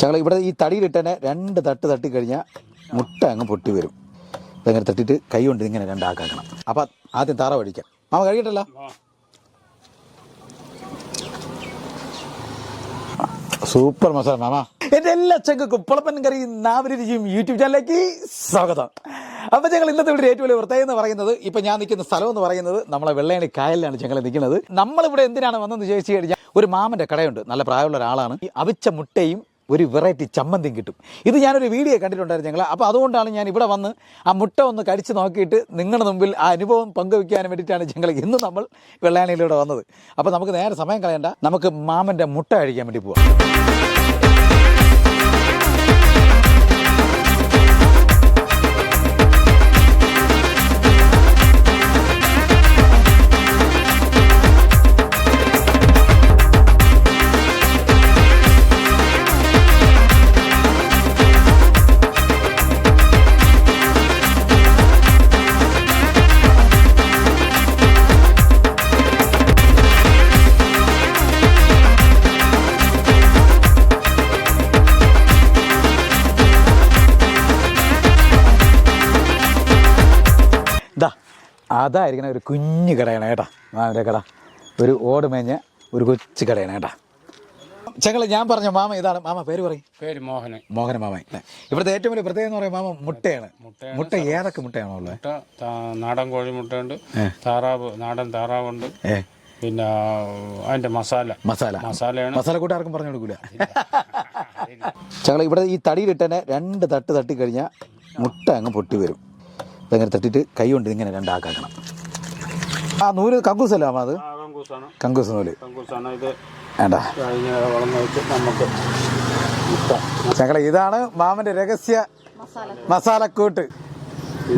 ഞങ്ങൾ ഇവിടെ ഈ തടിയിലിട്ടനെ രണ്ട് തട്ട് തട്ടി കഴിഞ്ഞാൽ മുട്ട അങ്ങ് പൊട്ടി വരും. ഇതങ്ങനെ തട്ടിയിട്ട് കൈ കൊണ്ട് ഇങ്ങനെ രണ്ടാക്കണം അപ്പം ആദ്യം താറ വഴിക്കാം. മാമ കഴിയട്ടല്ല സൂപ്പർ മസാല മാമ. എന്റെ എല്ലാ ചെങ്ക കുപ്പളപ്പൻ കറി നാവരിക്കും യൂട്യൂബ് ചാനലിലേക്ക് സ്വാഗതം. അപ്പൊ ഞങ്ങൾ ഇന്നത്തെ ഇവിടെ ഏറ്റവും വലിയ പ്രത്യേകത എന്ന് പറയുന്നത് ഇപ്പൊ ഞാൻ നിൽക്കുന്ന സ്ഥലം എന്ന് പറയുന്നത് നമ്മളെ വെള്ളയണി കായലിലാണ് ഞങ്ങൾ നിൽക്കുന്നത്. നമ്മളിവിടെ എന്തിനാണ് വന്നതെന്ന് ചോദിച്ചു കഴിഞ്ഞാൽ ഒരു മാമന്റെ കടയുണ്ട്. നല്ല പ്രായമുള്ള ഒരാളാണ്. ഈ അവിച്ച മുട്ടയും ഒരു വെറൈറ്റി ചമ്മന്തിയും കിട്ടും. ഇത് ഞാനൊരു വീഡിയോ കണ്ടിട്ടുണ്ടായിരുന്നു ഞങ്ങൾ അപ്പോൾ അതുകൊണ്ടാണ് ഞാൻ ഇവിടെ വന്ന് ആ മുട്ട ഒന്ന് കടിച്ച് നോക്കിയിട്ട് നിങ്ങളുടെ മുമ്പിൽ ആ അനുഭവം പങ്കുവയ്ക്കാൻ വേണ്ടിയിട്ടാണ് ഞങ്ങൾ ഇന്ന് നമ്മൾ വെള്ളാണിയിലൂടെ വന്നത്. അപ്പോൾ നമുക്ക് നേരെ സമയം കളയണ്ട. നമുക്ക് മാമന്റെ മുട്ട കഴിക്കാൻ വേണ്ടി പോവാം. അതായിരിക്കണ ഒരു കുഞ്ഞു കടയാണ് കേട്ടോ. മാമന്റെ കട. ഒരു ഓട് മേഞ്ഞ ഒരു കൊച്ചു കടയാണ് കേട്ടോ. ചങ്ങളെ ഞാൻ പറഞ്ഞ മാമ ഇതാണ്. മാമ പേര് പറയും. പേര് മോഹനൻ മോഹന മാമ. ഇവിടുത്തെ ഏറ്റവും വലിയ പ്രത്യേകത എന്ന് പറയുമ്പോൾ മാമ മുട്ടയാണ്. മുട്ട ഏതൊക്കെ മുട്ടയാണോ ഉള്ളത്? നാടൻ കോഴിമുട്ടയുണ്ട് താറാവ് നാടൻ താറാവുണ്ട്. പിന്നെ അതിന്റെ മസാല. മസാല. മസാലയാണ്. മസാല കൂട്ടാർക്കും പറഞ്ഞു കൊടുക്കൂല. ചങ്ങളെ ഇവിടെ ഈ തടിയിലിട്ടനെ രണ്ട് തട്ട് തട്ടി കഴിഞ്ഞാൽ മുട്ട അങ്ങ് പൊട്ടി വരും ഇതങ്ങനെ തട്ടിയിട്ട് കൈ കൊണ്ട് ഇങ്ങനെ രണ്ടാക്കണം ആ നൂൽ കങ്കൂസല്ലേ മാമ അത്? കങ്കൂസ് നൂൽ. വേണ്ട. ഞങ്ങളെ ഇതാണ് മാമന്റെ രഹസ്യ മസാലക്കൂട്ട്.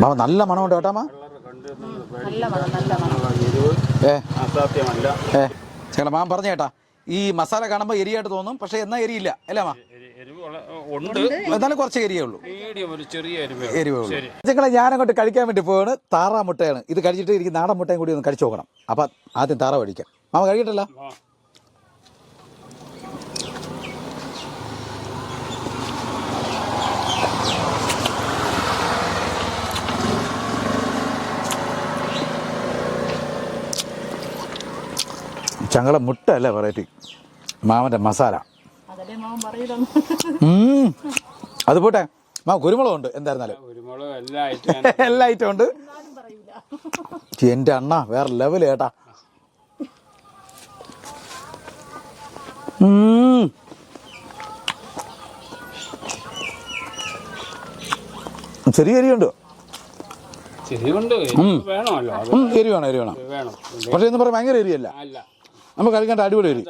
മാമ നല്ല മണമുണ്ട് കേട്ടാ മാ ഏ. ഞങ്ങളെ മാമ പറഞ്ഞു കേട്ടാ ഈ മസാല കാണുമ്പോൾ എരിയായിട്ട് തോന്നും പക്ഷെ എന്നാ എരിയില്ല. അല്ലേ മാ എന്നാലും കുറച്ച് എരിയേ ഉള്ളൂ. മീഡിയം ഒരു ചെറിയ എരിവ് ഉള്ളൂ. ശരി. ഞങ്ങളെ ഞാനങ്ങോട്ട് കഴിക്കാൻ വേണ്ടി പോവാണ്. താറാ മുട്ടയാണ്. ഇത് കഴിച്ചിട്ട് എനിക്ക് നാടൻ മുട്ടയും കൂടി ഒന്ന് കഴിച്ചു നോക്കണം. അപ്പം ആദ്യം താറ കഴിക്കാം. മാമ കഴിക്കട്ടല്ല? ചങ്ങള മുട്ട അല്ലേ വെറൈറ്റി മാമന്റെ മസാല. അത് പോട്ടെ. മാ കുരുമുളകുണ്ട് എന്തായിരുന്നാലും. കുരുമുളക് എല്ലാ ഐറ്റം എല്ലാ ഐറ്റം ഉണ്ട് എന്റെ എന്റെ അണ്ണ വേറെ ലെവൽ കേട്ടാ. ചെറിയ അരിയുണ്ട് എരി വേണം എരി വേണം. വേണം. പക്ഷേ എന്ന് പറയാൻ ഭയങ്കര എരിയല്ല അല്ല. നമുക്ക് കഴിക്കേണ്ട അടിപൊളി എരി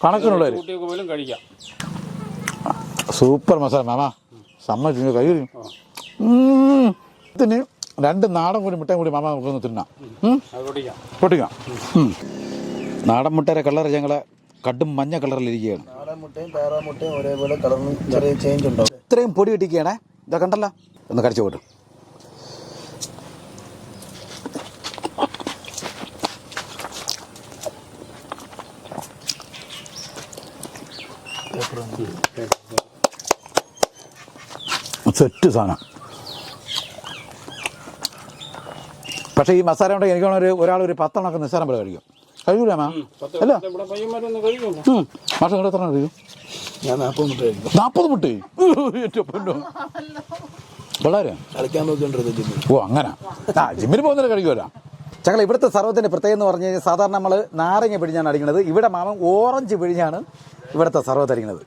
അത്ര- അത്രേ ഉള്ളൂ കണക്കിനുള്ള പോലും കഴിക്കാം. സൂപ്പർ മസാല മാമാ. സമ്മതിച്ചു കൈ ഇതിന് രണ്ട് നാടൻ കൂടി മുട്ടയും കൂടി മാമ നമുക്കൊന്ന് തിന്നാം? പൊട്ടിക്കാം. നാടൻ മുട്ടയുടെ കളർ ഞങ്ങളെ കടും മഞ്ഞ കളറിലിരിക്കുകയാണ് ഇത്രയും പൊടി കിട്ടിക്കുകയാണേ ഇതാ കണ്ടല്ലോ? ഒന്ന് കടിച്ചു പോട്ടു. സെറ്റ് സാധനം. പക്ഷേ ഈ മസാല ഉണ്ടെങ്കിൽ എനിക്ക് ഒരു ഒരാൾ ഒരു പത്തെണ്ണമൊക്കെ നിസ്സാരം പോലെ കഴിക്കും. കഴിയൂല മാം? അല്ല? മാഷം. എത്ര കഴിക്കും? ഞാൻ നാൽപ്പത് മുട്ട ജിമ്മിൽ. ഓ അങ്ങനെ. ആ ജിമ്മിൽ പോകുന്നവരെ കഴിക്കുമല്ലോ ചങ്ങള ഇവിടുത്തെ സർവത്തിന്റെ പ്രത്യേകത എന്ന് പറഞ്ഞു കഴിഞ്ഞാൽ സാധാരണ നമ്മൾ നാരങ്ങ പിഴിഞ്ഞാണ് അടിക്കുന്നത്. ഇവിടെ മാമൻ ഓറഞ്ച് പിഴിഞ്ഞാണ് ഇവിടുത്തെ സർവത്ത് അടിക്കുന്നത്.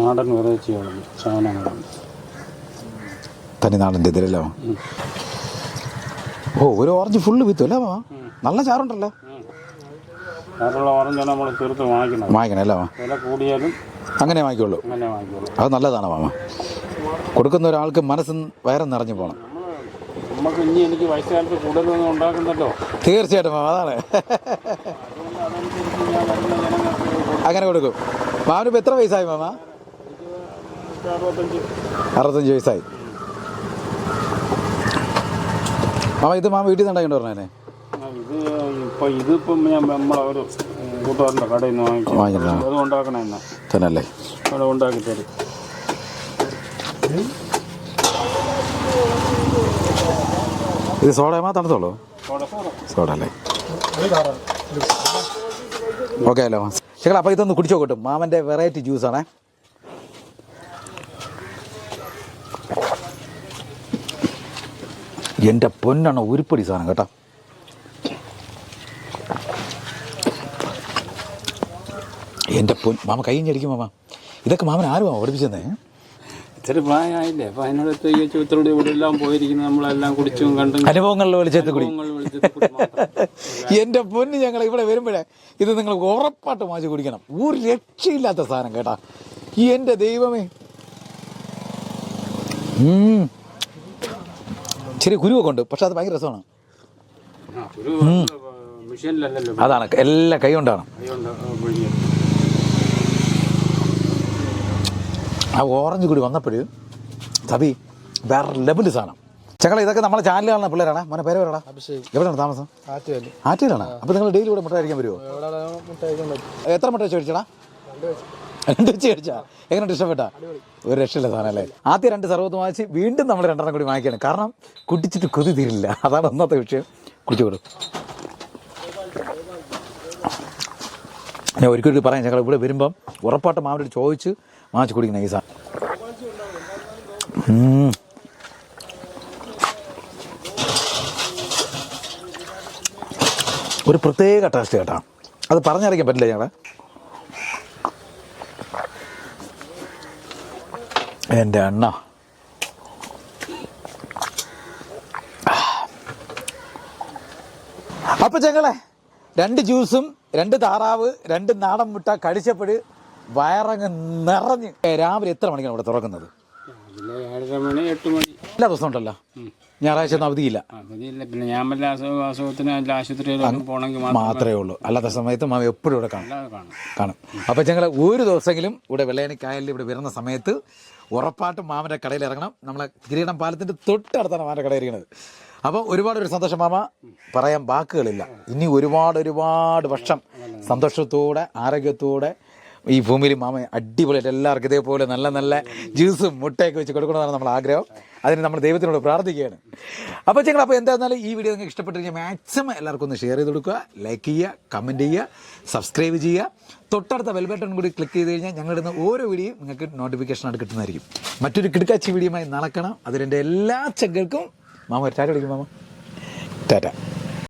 നാടൻ വെറൈറ്റിയാണ് തനി നാടിന്റെ ഇതിലല്ലോ ഓ ഒരു ഓറഞ്ച് ഫുള്ള് വിത്തു അല്ലേ മാമ നല്ല ചാറുണ്ടല്ലോ. നാട്ടിലുള്ള ഓറഞ്ചാണ് നമ്മൾ തീർത്ത് വാങ്ങിക്കുന്നത്. വാങ്ങിക്കണേ അല്ലേ മാമ വില കൂടിയാലും അങ്ങനെ വാങ്ങിക്കുള്ളൂ. അങ്ങനെ വാങ്ങിക്കുള്ളൂ. അത് നല്ലതാണ് മാമ കൊടുക്കുന്ന ഒരാൾക്ക് മനസ്സും വയറും നിറഞ്ഞു പോകണം. നമുക്ക് ഇനി എനിക്ക് വയസ്സുകാലത്ത് കൂടുതലൊന്നും ഉണ്ടാക്കുന്നല്ലോ തീർച്ചയായിട്ടും മാമ അതാണ്. അങ്ങനെ കൊടുക്കും. മാമനിപ്പോൾ എത്ര വയസ്സായി മാമ? അറുപത്തഞ്ച്. വയസ്സായി. മാമ ഇത് മാമ വീട്ടിൽ നിന്ന് ഉണ്ടാക്കിട്ട് പറഞ്ഞേ ഇത് ഇപ്പൊ ഇതിപ്പം ഞാൻ നമ്മളെ ഒരു കൂട്ടുകാരന്റെ കടയിൽ നിന്ന് വാങ്ങിക്കും. അത് ഉണ്ടാക്കണേ എന്നാ. അവിടെ ഉണ്ടാക്കി തരും. ഇത് സോഡ തണുത്തോളൂ? സോഡ അല്ലേ? ഓക്കെ അല്ലോ ചേട്ടാ അപ്പോൾ ഇതൊന്ന് കുടിച്ചു നോക്കട്ടും മാമന്റെ വെറൈറ്റി ജ്യൂസാണേ എന്റെ പൊന്നാണ് ഉരുപ്പടി സാധനം കേട്ടോ. എന്റെ പൊൻ മാമ കൈ ഞടിക്കും മാമ. ഇതൊക്കെ മാമൻ ആരുമാ പഠിപ്പിച്ചെന്നേ? ഇത്തിരി പ്രായമായില്ലേ. അപ്പൊ അതിനോടത്ത് ഈ ചൂത്തോട് ഇവിടെ എല്ലാം പോയിരിക്കുന്നു. നമ്മളെല്ലാം കുടിച്ചും കണ്ടും അനുഭവങ്ങളിൽ വെളിച്ചത്ത് കുടി. എന്റെ. എന്റെ പൊന്ന് ഞങ്ങൾ ഇവിടെ വരുമ്പോഴേ ഇത് നിങ്ങൾ ഉറപ്പായിട്ട് മാച്ച് കുടിക്കണം. ഒരു രക്ഷയില്ലാത്ത സാധനം കേട്ടാ. ഈ എന്റെ ദൈവമേ. ചെറിയ കുരുവൊക്കെ ഉണ്ട്. പക്ഷെ അത് ഭയങ്കര രസമാണ്. അതാണ്. എല്ലാ കൈ കൊണ്ടാണ് ആ ഓറഞ്ച് കൂടി വന്നപ്പോൾ തവി വേറെ ലെവൽ സാധനം. ചങ്ങള ഇതൊക്കെ നമ്മളെ ചാനൽ കാണുന്ന പിള്ളേരാണ്? മോനെ പേര് അഭിഷേക്. എവിടെയാണ് താമസം? അപ്പൊ അപ്പോൾ നിങ്ങൾ ഡെയിലി ഇവിടെ മുട്ട കഴിക്കാൻ വരുമോ എത്ര മുട്ട വെച്ച് കഴിച്ചടാ? രണ്ട് വെച്ച്. കഴിച്ചാ? എങ്ങനെ ഇഷ്ടപ്പെട്ടാ? ഒരു രക്ഷയില്ല സാധനം അല്ലേ? ആദ്യം രണ്ട് സർവത്ത് വാങ്ങിച്ച് വീണ്ടും നമ്മൾ രണ്ടെണ്ണം കൂടി വാങ്ങിക്കണം. കാരണം കുടിച്ചിട്ട് കൊതി തീരില്ല. അതാണ് ഒന്നാമത്തെ വിഷയം. കുടിച്ചു കൊടുക്കും. ഞാൻ ഒരിക്കലും പറയാം ഞങ്ങൾ ഇവിടെ വരുമ്പം ഉറപ്പായിട്ട് മാവിനോട് ചോദിച്ച് മാച്ച് കുടിക്കുന്ന ഈ ഒരു പ്രത്യേക ടേസ്റ്റ് കേട്ടാ. അത് പറഞ്ഞറിയിക്കാൻ പറ്റില്ല ഞങ്ങളെ. എന്റെ അണ്ണ. അപ്പൊ ഞങ്ങളെ രണ്ട് ജ്യൂസും രണ്ട് താറാവ് രണ്ട് നാടൻ മുട്ട കടിച്ചപ്പോൾ വയറങ്ങ് നിറഞ്ഞ്. രാവിലെ എത്ര മണിക്കാണ് ഇവിടെ തുറക്കുന്നത്? എല്ലാ ദിവസവും ഉണ്ടല്ലോ. ഞായറാഴ്ച ഒന്നും അവധിയില്ല. പിന്നെ ഞാൻ വല്ല അസുഖത്തിന് അല്ല ആശുപത്രിയിലൊന്നും പോകണമെങ്കിൽ മാത്രം മാത്രമേ ഉള്ളൂ. അല്ലാത്ത സമയത്ത് മാമ എപ്പോഴും ഇവിടെ കാണും. കാണും. കാണും. അപ്പോൾ ഞങ്ങൾ ഒരു ദിവസമെങ്കിലും ഇവിടെ വെള്ളയണിക്കായലിൽ ഇവിടെ വരുന്ന സമയത്ത് ഉറപ്പായിട്ടും മാമന്റെ കടയിൽ ഇറങ്ങണം നമ്മളെ കിരീടം പാലത്തിന്റെ തൊട്ടടുത്താണ് മാമന്റെ കട ഇരിക്കുന്നത്. അപ്പോൾ ഒരുപാട് ഒരു സന്തോഷം മാമ. പറയാൻ വാക്കുകളില്ല. ഇനി ഒരുപാട് ഒരുപാട് വർഷം സന്തോഷത്തോടെ ആരോഗ്യത്തോടെ ഈ ഭൂമിയിൽ മാമ അടിപൊളിയായിട്ട് എല്ലാവർക്കും ഇതേപോലെ നല്ല നല്ല ജ്യൂസും മുട്ടയൊക്കെ വെച്ച് കൊടുക്കണമെന്നാണ് നമ്മൾ ആഗ്രഹം. അതിന് നമ്മൾ ദൈവത്തിനോട് പ്രാർത്ഥിക്കുകയാണ്. അപ്പോൾ ഞങ്ങൾ അപ്പോൾ എന്തായിരുന്നാലും ഈ വീഡിയോ നിങ്ങൾക്ക് ഇഷ്ടപ്പെട്ട് കഴിഞ്ഞാൽ മാക്സിമം എല്ലാവർക്കും ഒന്ന് ഷെയർ ചെയ്ത് കൊടുക്കുക ലൈക്ക് ചെയ്യുക കമന്റ് ചെയ്യുക സബ്സ്ക്രൈബ് ചെയ്യുക. തൊട്ടടുത്ത ബെൽ ബട്ടൺ കൂടി ക്ലിക്ക് ചെയ്ത് കഴിഞ്ഞാൽ ഞങ്ങളിടുന്ന ഓരോ വീഡിയോയും നിങ്ങൾക്ക് നോട്ടിഫിക്കേഷൻ കിട്ടുന്നതായിരിക്കും. മറ്റൊരു കിടക്കാച്ചി വീഡിയോയുമായി നടക്കണം അതിലെന്റെ എല്ലാ ചെക്കൾക്കും മാമ ഒരു ടാറ്റ അടിക്കും മാമ. ടാറ്റ.